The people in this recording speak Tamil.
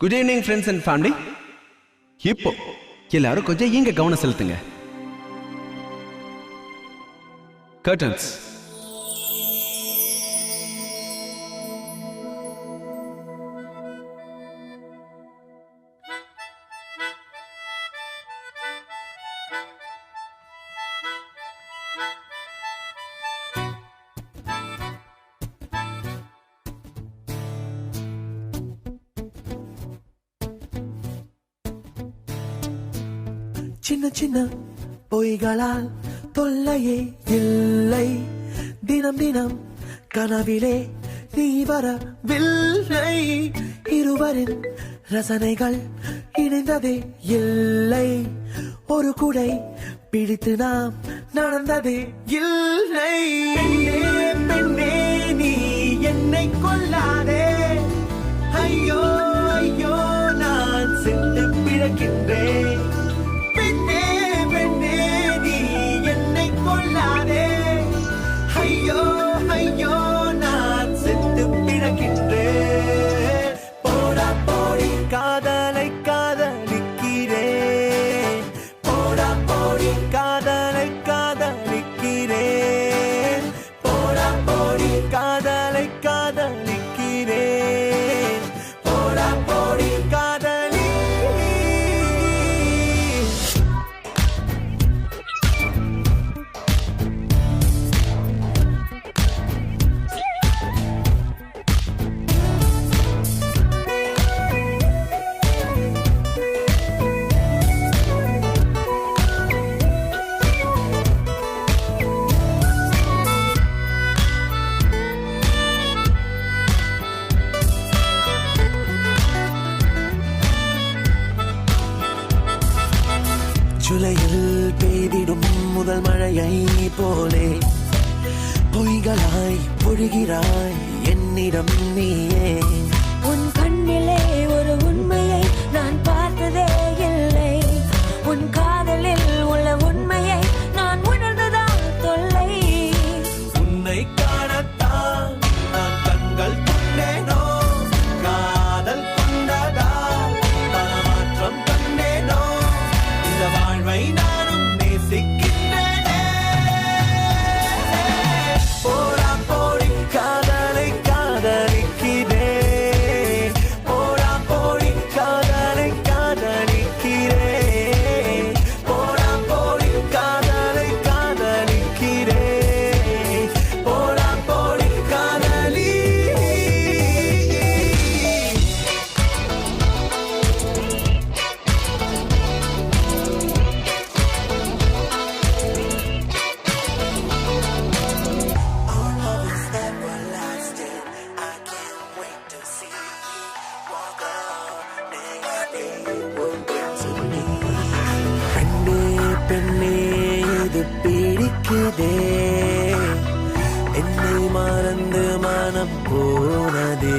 Good evening friends and family இப்போ எல்லாரும் கொஞ்சம் இங்க கவனம் செலுத்துங்க. கர்டன்ஸ் Thank சின்ன சின்ன பொய்களால் தொல்லையே இல்லை. தினம் தினம் கனவிலே நீ வரவில்லை. இருவரின் ரசனைகள் இணைந்ததே இல்லை. ஒரு குடை பிடித்து நாம் நடந்ததே இல்லை. பெண்ணே நீ என்னை கொல்லாதே. ஐயோ ஐயோ நான் சென்று பிறக்கின்றேன். முதல் மழையை போலே. பொய்களாய் பொழுகிறாய் என்னிடம் நீயே. പിടിക്കുതേ എന്നെ മറന്ന് മനം പോണതേ